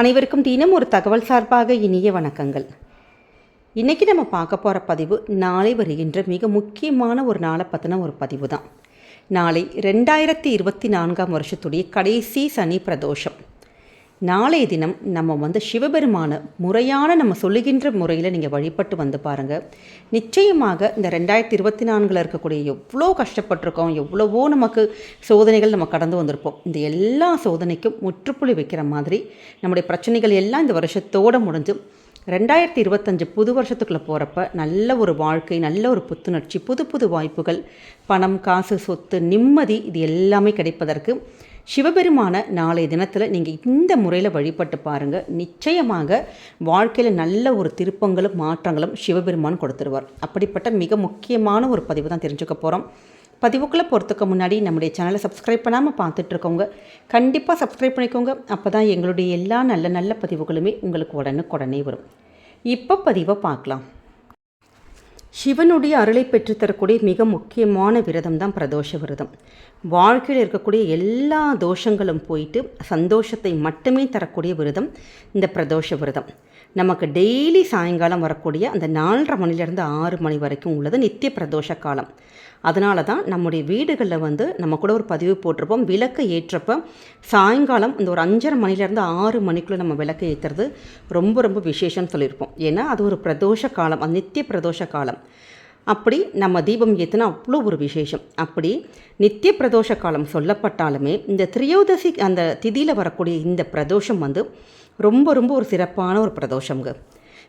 அனைவருக்கும் தினம் ஒரு தகவல் சார்பாக இனிய வணக்கங்கள். இன்றைக்கி நம்ம பார்க்க போகிற பதிவு நாளை வருகின்ற மிக முக்கியமான ஒரு நாளை பற்றின ஒரு பதிவு தான் நாளை ரெண்டாயிரத்தி இருபத்தி நான்காம் வருஷத்துடைய கடைசி சனி பிரதோஷம். நாளைய தினம் நம்ம வந்து சிவபெருமான முறையான நம்ம சொல்லுகின்ற முறையில் நீங்கள் வழிபட்டு வந்து பாருங்கள் நிச்சயமாக இந்த ரெண்டாயிரத்தி இருபத்தி நான்கில் இருக்கக்கூடிய எவ்வளோ கஷ்டப்பட்டிருக்கோம் எவ்வளவோ நமக்கு சோதனைகள் நம்ம கடந்து வந்திருப்போம். இந்த எல்லா சோதனைக்கும் முற்றுப்புள்ளி வைக்கிற மாதிரி நம்முடைய பிரச்சனைகள் எல்லாம் இந்த வருஷத்தோடு முடிஞ்சு ரெண்டாயிரத்தி இருபத்தஞ்சு புது வருஷத்துக்குள்ளே போகிறப்ப நல்ல ஒரு வாழ்க்கை நல்ல ஒரு புத்துணர்ச்சி புது புது வாய்ப்புகள் பணம் காசு சொத்து நிம்மதி இது எல்லாமே கிடைப்பதற்கு சிவபெருமான நாளைய தினத்தில் நீங்கள் இந்த முறையில் வழிபட்டு பாருங்கள் நிச்சயமாக வாழ்க்கையில் நல்ல ஒரு திருப்பங்களும் மாற்றங்களும் சிவபெருமான் கொடுத்துருவார். அப்படிப்பட்ட மிக முக்கியமான ஒரு பதிவு தான் தெரிஞ்சுக்க போகிறோம் பதிவுக்குள்ளே போகிறதுக்கு முன்னாடி நம்முடைய சேனலை சப்ஸ்கிரைப் பண்ணாமல் பார்த்துட்ருக்கோங்க கண்டிப்பாக சப்ஸ்கிரைப் பண்ணிக்கோங்க. அப்போ தான் எங்களுடைய எல்லா நல்ல நல்ல பதிவுகளுமே உங்களுக்கு உடனுக்குடனே வரும். இப்போ பதிவை பார்க்கலாம். சிவனுடைய அருளை பெற்றுத்தரக்கூடிய மிக முக்கியமான விரதம் தான் பிரதோஷ விரதம். வாழ்க்கையில் இருக்கக்கூடிய எல்லா தோஷங்களும் போயிட்டு சந்தோஷத்தை மட்டுமே தரக்கூடிய விரதம் இந்த பிரதோஷ விரதம். நமக்கு டெய்லி சாயங்காலம் வரக்கூடிய அந்த நாலரை மணிலேருந்து ஆறு மணி வரைக்கும் உள்ளது நித்திய பிரதோஷ காலம். அதனால தான் நம்முடைய வீடுகளில் வந்து நம்ம கூட ஒரு பதிவு போட்டிருப்போம். விளக்கு ஏற்றப்போ சாயங்காலம் இந்த ஒரு அஞ்சரை மணிலேருந்து ஆறு மணிக்குள்ளே நம்ம விளக்கு ஏற்றுறது ரொம்ப ரொம்ப விசேஷம்னு சொல்லியிருப்போம். ஏன்னா அது ஒரு பிரதோஷ காலம் அது நித்திய பிரதோஷ காலம். அப்படி நம்ம தீபம் ஏற்றினா அவ்வளோ ஒரு விசேஷம். அப்படி நித்திய பிரதோஷ காலம் சொல்லப்பட்டாலுமே இந்த திரியோதசி அந்த திதியில் வரக்கூடிய இந்த பிரதோஷம் வந்து ரொம்ப ரொம்ப ஒரு சிறப்பான ஒரு பிரதோஷங்க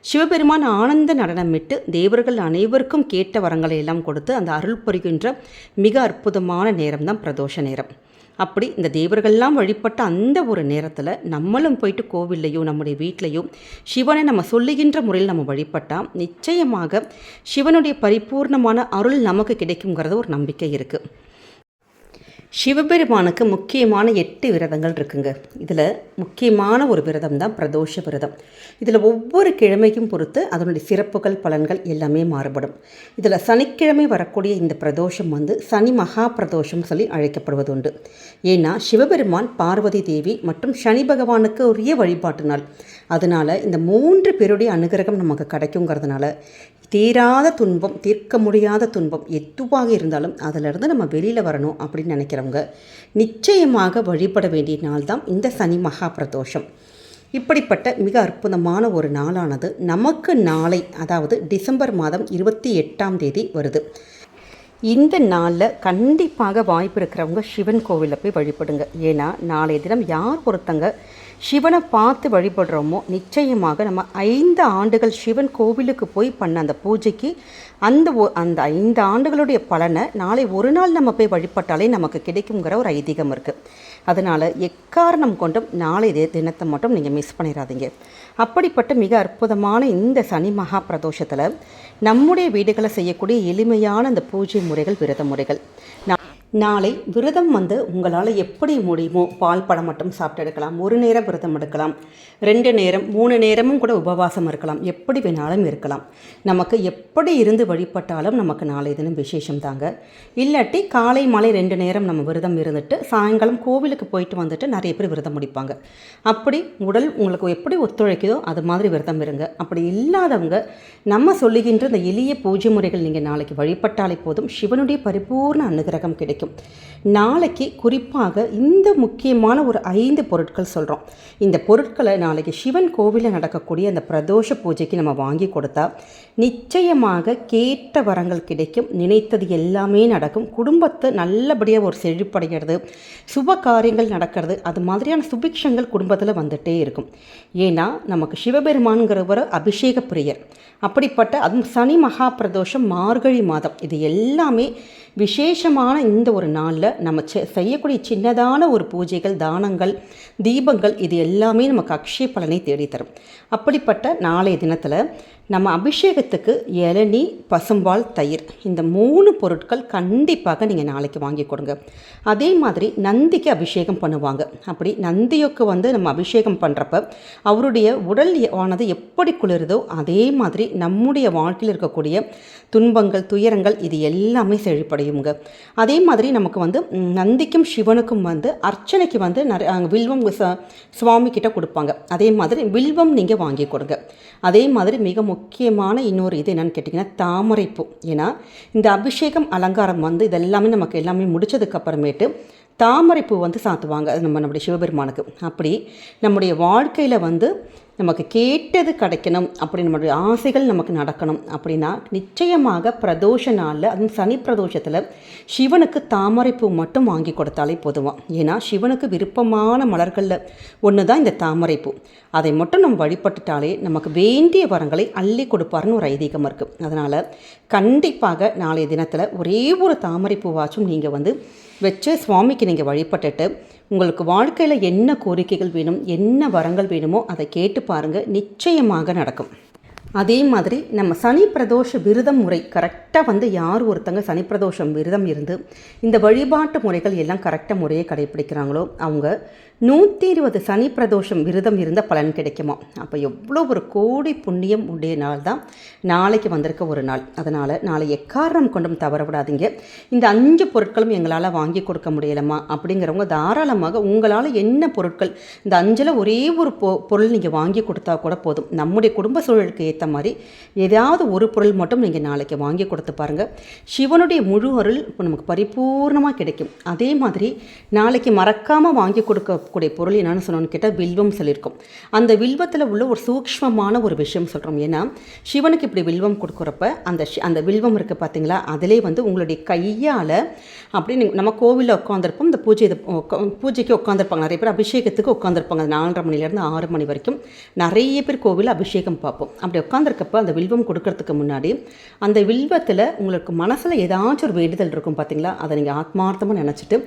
சிவபெருமான் ஆனந்த நடனமிட்டு தேவர்கள் அனைவருக்கும் கேட்ட வரங்களை எல்லாம் கொடுத்து அந்த அருள் புரிகின்ற மிக அற்புதமான நேரம் தான் பிரதோஷ நேரம். அப்படி இந்த தேவர்கள்லாம் வழிபட்ட அந்த ஒரு நேரத்தில் நம்மளும் போயிட்டு கோவில்லையோ நம்முடைய வீட்லேயோ சிவனை நம்ம சொல்லுகின்ற முறையில் நம்ம வழிபட்டால் நிச்சயமாக சிவனுடைய பரிபூர்ணமான அருள் நமக்கு கிடைக்குங்கிறது ஒரு நம்பிக்கை இருக்குது சிவபெருமானுக்கு முக்கியமான எட்டு விரதங்கள் இருக்குங்க. இதில் முக்கியமான ஒரு விரதம் தான் பிரதோஷ விரதம். இதில் ஒவ்வொரு கிழமைக்கும் பொறுத்து அதனுடைய சிறப்புகள் பலன்கள் எல்லாமே மாறுபடும். இதில் சனிக்கிழமை வரக்கூடிய இந்த பிரதோஷம் வந்து சனி மகா பிரதோஷம் சொல்லி அழைக்கப்படுவது உண்டு ஏன்னா சிவபெருமான் பார்வதி தேவி மற்றும் சனி பகவானுக்கு உரிய வழிபாட்டு நாள். அதனால் இந்த மூன்று பேருடைய அனுகிரகம் நமக்கு கிடைக்குங்கிறதுனால தீராத துன்பம் தீர்க்க முடியாத துன்பம் எதுவாக இருந்தாலும் அதிலிருந்து நம்ம வெளியில் வரணும் அப்படின்னு நினைக்கிறவங்க நிச்சயமாக வழிபட வேண்டிய நாள் தான் இந்த சனி மகா பிரதோஷம். இப்படிப்பட்ட மிக அற்புதமான ஒரு நாளானது நமக்கு நாளை அதாவது டிசம்பர் மாதம் இருபத்தி எட்டாம் தேதி வருது. இந்த நாளில் கண்டிப்பாக வாய்ப்பு இருக்கிறவங்க சிவன் கோவிலில் போய் வழிபடுங்க. ஏன்னா நாளைய தினம் யார் ஒருத்தங்க சிவனை பார்த்து வழிபடுறோமோ நிச்சயமாக நம்ம ஐந்து ஆண்டுகள் சிவன் கோவிலுக்கு போய் பண்ண அந்த பூஜைக்கு அந்த அந்த ஐந்து ஆண்டுகளுடைய பலனை நாளை ஒரு நாள் நம்ம போய் வழிபட்டாலே நமக்கு கிடைக்குங்கிற ஒரு ஐதீகம் இருக்குது அதனால் எக்காரணம் கொண்டும் நாளை தினத்தை மட்டும் நீங்கள் மிஸ் பண்ணிடாதீங்க அப்படிப்பட்ட மிக அற்புதமான இந்த சனி மகா பிரதோஷத்தில் நம்முடைய வீடுகளை செய்யக்கூடிய எளிமையான அந்த பூஜை முறைகள் விரத முறைகள். நாளை விரதம் வந்து உங்களால் எப்படி முடியுமோ பால் பழம் மட்டும் சாப்பிட்டு எடுக்கலாம். ஒரு நேரம் விரதம் எடுக்கலாம். ரெண்டு நேரம் மூணு நேரமும் கூட உபவாசம் இருக்கலாம். எப்படி வேணாலும் இருக்கலாம். நமக்கு எப்படி இருந்து வழிபட்டாலும் நமக்கு நாளை தினம் விசேஷம் தாங்க. இல்லாட்டி காலை மாலை ரெண்டு நேரம் நம்ம விரதம் இருந்துட்டு சாயங்காலம் கோவிலுக்கு போயிட்டு வந்துட்டு நிறைய பேர் விரதம் முடிப்பாங்க. அப்படி உடல் உங்களுக்கு எப்படி ஒத்துழைக்குதோ அது மாதிரி விரதம் இருங்க. அப்படி இல்லாதவங்க நம்ம சொல்லுகின்ற இந்த எளிய பூஜை முறைகள் நீங்கள் நாளைக்கு வழிபட்டாலே போதும். சிவனுடைய பரிபூர்ண அனுகிரகம் கிடைக்கும். நாளைக்கு குறிப்பாக இந்த முக்கியமான ஒரு ஐந்து பொருட்கள் சொல்கிறோம் இந்த பொருட்களை நாளைக்கு சிவன் கோவிலில் நடக்கக்கூடிய அந்த பிரதோஷ பூஜைக்கு நம்ம வாங்கி கொடுத்தா நிச்சயமாக கேட்ட வரங்கள் கிடைக்கும். நினைத்தது எல்லாமே நடக்கும். குடும்பத்தை நல்லபடியாக ஒரு செழிப்படைகிறது. சுப காரியங்கள் நடக்கிறது. அது மாதிரியான சுபிக்ஷங்கள் குடும்பத்தில் வந்துட்டே இருக்கும். ஏன்னா நமக்கு சிவபெருமான்கிறவர் அபிஷேக பிரியர். அப்படிப்பட்ட அதுவும் சனி மகா பிரதோஷம் மார்கழி மாதம். இது எல்லாமே விசேஷமான இந்த ஒரு நாளில் நம்ம செ- செய்யக்கூடிய சின்னதான ஒரு பூஜைகள் தானங்கள் தீபங்கள் இது எல்லாமே நமக்கு அக்ஷய பலனை தேடித்தரும். அப்படிப்பட்ட நாளைய தினத்தில் நம்ம அபிஷேகத்துக்கு இளநீ பசும்பால் தயிர் இந்த மூணு பொருட்கள் கண்டிப்பாக நீங்கள் நாளைக்கு வாங்கி கொடுங்க. அதே மாதிரி நந்திக்கு அபிஷேகம் பண்ணுவாங்க. அப்படி நந்தியோக்கு வந்து நம்ம அபிஷேகம் பண்ணுறப்ப அவருடைய உடல் ஆனது எப்படி குளிருதோ அதே மாதிரி நம்முடைய வாழ்க்கையில் இருக்கக்கூடிய துன்பங்கள் துயரங்கள் இது எல்லாமே செழிப்படையுங்க. அதே மாதிரி நமக்கு வந்து நந்திக்கும் சிவனுக்கும் வந்து அர்ச்சனைக்கு வந்து நிறைய வில்வம் சுவாமி கிட்ட கொடுப்பாங்க. அதே மாதிரி வில்வம் நீங்கள் வாங்கி கொடுங்க. அதே மாதிரி மிக முக்கியமான இன்னொரு இது என்னென்னு கேட்டிங்கன்னா தாமரைப்பூ ஏன்னா இந்த அபிஷேகம் அலங்காரம் வந்து இதெல்லாமே நமக்கு எல்லாமே முடிச்சதுக்கு அப்புறமேட்டு தாமரைப்பூ வந்து சாத்துவாங்க அது நம்ம நம்முடைய சிவபெருமானுக்கு. அப்படி நம்முடைய வாழ்க்கையில் வந்து நமக்கு கேட்டது கிடைக்கணும் அப்படி நம்மளுடைய ஆசைகள் நமக்கு நடக்கணும் அப்படின்னா நிச்சயமாக பிரதோஷ நாளில் அதுவும் சனி பிரதோஷத்தில் சிவனுக்கு தாமரைப்பூ மட்டும் வாங்கி கொடுத்தாலே போதுவான் ஏன்னா சிவனுக்கு விருப்பமான மலர்களில் ஒன்று தான் இந்த தாமரைப்பூ அதை மட்டும் நம்ம வழிபட்டுட்டாலே நமக்கு வேண்டிய வரங்களை அள்ளி கொடுப்பாருன்னு ஒரு ஐதீகம் இருக்குது அதனால் கண்டிப்பாக நாளைய தினத்தில் ஒரே ஒரு தாமரைப்பூவாச்சும் நீங்கள் வந்து வச்சு சுவாமிக்கு நீங்கள் வழிபட்டுட்டு உங்களுக்கு வாழ்க்கையில் என்ன கோரிக்கைகள் வேணும் என்ன வரங்கள் வேணுமோ அதை கேட்டு பாருங்கள் நிச்சயமாக நடக்கும். அதே மாதிரி நம்ம சனி பிரதோஷ விரதம் முறை கரெக்டாக வந்து யார் ஒருத்தங்க சனி பிரதோஷம் விரதம் இருந்து இந்த வழிபாட்டு முறைகள் எல்லாம் கரெக்டாக முறையை கடைப்பிடிக்கிறாங்களோ அவங்க நூற்றி இருபது சனி பிரதோஷம் விரதம் இருந்த பலன் கிடைக்குமா? அப்போ எவ்வளோ ஒரு கோடி புண்ணியம் உடைய நாள் தான் நாளைக்கு வந்திருக்க ஒரு நாள். அதனால் நாளை எக்காரணம் கொண்டும் தவற விடாதீங்க இந்த அஞ்சு பொருட்களும் எங்களால் வாங்கி கொடுக்க முடியலம்மா அப்படிங்கிறவங்க தாராளமாக உங்களால் என்ன பொருட்கள் இந்த அஞ்சில் ஒரே ஒரு பொ பொருள் நீங்கள் வாங்கி கொடுத்தா கூட போதும். நம்முடைய குடும்ப சூழலுக்கு ஏற்ற மாதிரி ஏதாவது ஒரு பொருள் மட்டும் நீங்கள் நாளைக்கு வாங்கி கொடுத்து பாருங்கள் சிவனுடைய முழு அருள் இப்போ நமக்கு பரிபூர்ணமாக கிடைக்கும். அதே மாதிரி நாளைக்கு மறக்காமல் வாங்கி கொடுக்கக்கூடிய பொருள் என்னென்னு சொன்னோன்னு கேட்டால் வில்வம் சொல்லியிருக்கோம். அந்த வில்வத்தில் உள்ள ஒரு சூக்ஷ்மமான ஒரு விஷயம் சொல்கிறோம் ஏன்னா சிவனுக்கு இப்படி வில்வம் கொடுக்குறப்ப அந்த அந்த வில்வம் இருக்குது பார்த்தீங்களா அதிலே வந்து உங்களுடைய கையால் அப்படி நம்ம கோவிலில் உட்காந்துருப்போம் இந்த பூஜை பூஜைக்கு உட்காந்துருப்பாங்க நிறைய பேர் அபிஷேகத்துக்கு உட்காந்துருப்பாங்க நாலரை மணிலேருந்து ஆறு மணி வரைக்கும் நிறைய பேர் கோவிலில் அபிஷேகம் பார்ப்போம். அப்படி உட்காந்துருக்கப்ப அந்த வில்வம் கொடுக்கறதுக்கு முன்னாடி அந்த வில்வத்தில் உங்களுக்கு மனசில் ஏதாச்சும் ஒரு வேண்டுதல் இருக்கும் பார்த்தீங்களா அதை நீங்கள் ஆத்மார்த்தமாக நினச்சிட்டு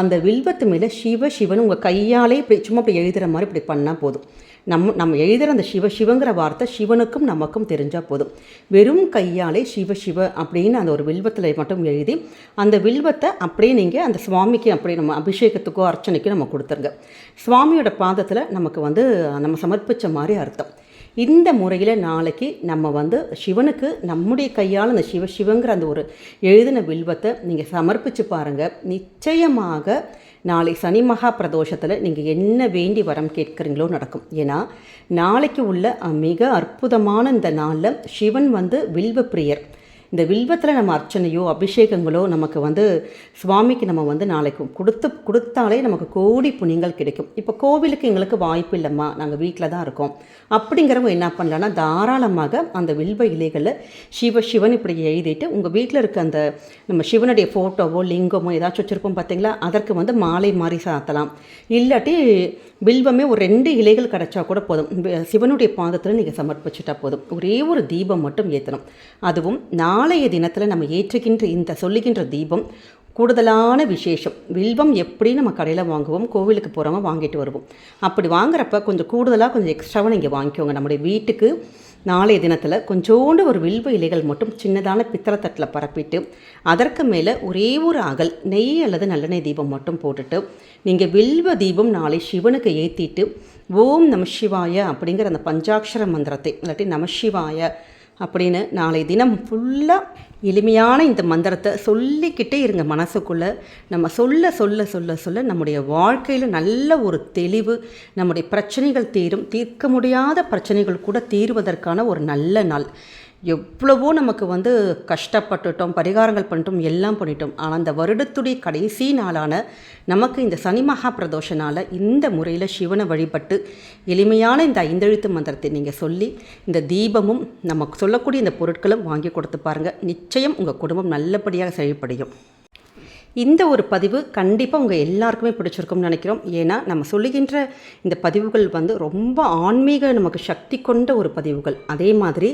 அந்த வில்வத்து மேலே சிவ சிவன் உங்கள் கையாலே இப்படி சும்மா இப்படி எழுதுகிற மாதிரி இப்படி பண்ணால் போதும். நம்ம நம்ம எழுதுகிற அந்த சிவ சிவங்கிற வார்த்தை சிவனுக்கும் நமக்கும் தெரிஞ்சால் போதும். வெறும் கையாலே சிவ சிவ அப்படின்னு அந்த ஒரு வில்வத்தில் மட்டும் எழுதி அந்த வில்வத்தை அப்படியே நீங்கள் அந்த சுவாமிக்கு அப்படியே நம்ம அபிஷேகத்துக்கோ அர்ச்சனைக்கோ நம்ம கொடுத்துருங்க. சுவாமியோட பாதத்தில் நமக்கு வந்து நம்ம சமர்ப்பித்த மாதிரி அர்த்தம். இந்த முறையில் நாளைக்கு நம்ம வந்து சிவனுக்கு நம்முடைய கையால் அந்த சிவ சிவங்கிற அந்த ஒரு எழுதின வில்வத்தை நீங்கள் சமர்ப்பித்து பாருங்கள் நிச்சயமாக நாளை சனி மகா பிரதோஷத்தில் நீங்கள் என்ன வேண்டி வரம் கேட்குறீங்களோ நடக்கும். ஏன்னா நாளைக்கு உள்ள மிக அற்புதமான இந்த நாளில் சிவன் வந்து வில்வ பிரியர். இந்த வில்வத்தில் நம்ம அர்ச்சனையோ அபிஷேகங்களோ நமக்கு வந்து சுவாமிக்கு நம்ம வந்து நாளைக்கு கொடுத்து கொடுத்தாலே நமக்கு கோடி புண்ணியங்கள் கிடைக்கும். இப்போ கோவிலுக்கு எங்களுக்கு வாய்ப்பு இல்லைம்மா. நாங்கள் வீட்டில் தான் இருக்கோம். அப்படிங்கிறவங்க என்ன பண்ணலான்னா தாராளமாக அந்த வில்வ இலைகளில் சிவ சிவன் இப்படி எழுதிட்டு உங்கள் வீட்டில் இருக்க அந்த நம்ம சிவனுடைய ஃபோட்டோவோ லிங்கமோ ஏதாச்சும் வச்சுருப்போம் பார்த்தீங்களா அதற்கு வந்து மாலை மாதிரி சாத்தலாம். இல்லாட்டி வில்வமே ஒரு ரெண்டு இலைகள் கிடச்சா கூட போதும். சிவனுடைய பாதத்தில் நீங்கள் சமர்ப்பிச்சுட்டா போதும். ஒரே ஒரு தீபம் மட்டும் ஏற்றணும் அதுவும் நான் நாளைய தினத்தில் நம்ம ஏற்றுகின்ற இந்த சொல்லுகின்ற தீபம் கூடுதலான விசேஷம். வில்வம் எப்படி நம்ம கடையில் வாங்குவோம் கோவிலுக்கு போகிறவங்க வாங்கிட்டு வருவோம். அப்படி வாங்குறப்ப கொஞ்சம் கூடுதலாக கொஞ்சம் எக்ஸ்ட்ராவாக நீங்கள் வாங்கிக்கோங்க. நம்முடைய வீட்டுக்கு நாளைய தினத்தில் கொஞ்சோண்டு ஒரு வில்வ இலைகள் மட்டும் சின்னதான பித்தளை தட்டில் பரப்பிட்டு அதற்கு மேலே ஒரே ஒரு அகல் நெய் அல்லது நல்லெண்ணெய் தீபம் மட்டும் போட்டுட்டு நீங்கள் வில்வ தீபம் நாளை சிவனுக்கு ஏற்றிட்டு ஓம் நம சிவாய அப்படிங்கிற அந்த பஞ்சாட்சர மந்திரத்தை இல்லாட்டி நம சிவாய அப்படின்னு நாளை தினம் ஃபுல்லாக எளிமையான இந்த மந்திரத்தை சொல்லிக்கிட்டே இருங்க மனசுக்குள்ளே. நம்ம சொல்ல சொல்ல சொல்ல சொல்ல நம்முடைய வாழ்க்கையில் நல்ல ஒரு தெளிவு நம்முடைய பிரச்சனைகள் தீரும் தீர்க்க முடியாத பிரச்சனைகள் கூட தீர்வதற்கான ஒரு நல்ல நாள். எவ்வளவோ நமக்கு வந்து கஷ்டப்பட்டுட்டோம் பரிகாரங்கள் பண்ணிட்டோம் எல்லாம் பண்ணிட்டோம். ஆனால் அந்த வருடத்துடைய கடைசி நாளான நமக்கு இந்த சனி மகா பிரதோஷனால் இந்த முறையில் சிவனை வழிபட்டு எளிமையான இந்த ஐந்தெழுத்து மந்திரத்தை நீங்கள் சொல்லி இந்த தீபமும் நமக்கு சொல்லக்கூடிய இந்த பொருட்களும் வாங்கி கொடுத்து பாருங்கள் நிச்சயம் உங்கள் குடும்பம் நல்லபடியாக செயல்படையும் இந்த ஒரு பதிவு கண்டிப்பாக உங்கள் எல்லாருக்குமே பிடிச்சிருக்கும்னு நினைக்கிறோம். ஏன்னா நம்ம சொல்லுகின்ற இந்த பதிவுகள் வந்து ரொம்ப ஆன்மீக நமக்கு சக்தி கொண்ட ஒரு பதிவுகள். அதே மாதிரி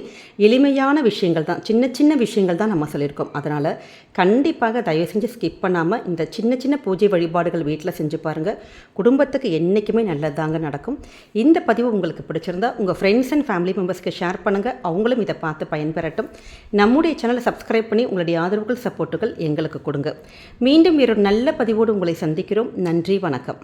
எளிமையான விஷயங்கள் தான் சின்ன சின்ன விஷயங்கள் தான் நம்ம சொல்லியிருக்கோம். அதனால் கண்டிப்பாக தயவு செஞ்சு ஸ்கிப் பண்ணாமல் இந்த சின்ன சின்ன பூஜை வழிபாடுகள் வீட்டில் செஞ்சு பாருங்கள் குடும்பத்துக்கு என்றைக்குமே நல்லதாங்க நடக்கும். இந்த பதிவு உங்களுக்கு பிடிச்சிருந்தா உங்கள் ஃப்ரெண்ட்ஸ் அண்ட் ஃபேமிலி மெம்பர்ஸ்க்கு ஷேர் பண்ணுங்கள் அவங்களும் இதை பார்த்து பயன்பெறட்டும். நம்முடைய சேனலை சப்ஸ்கிரைப் பண்ணி உங்களுடைய ஆதரவுகள் சப்போர்ட்டுகள் எங்களுக்கு கொடுங்க. மீண்டும் ஒரு நல்ல பதிவோடு உங்களை சந்திக்கிறோம். நன்றி வணக்கம்.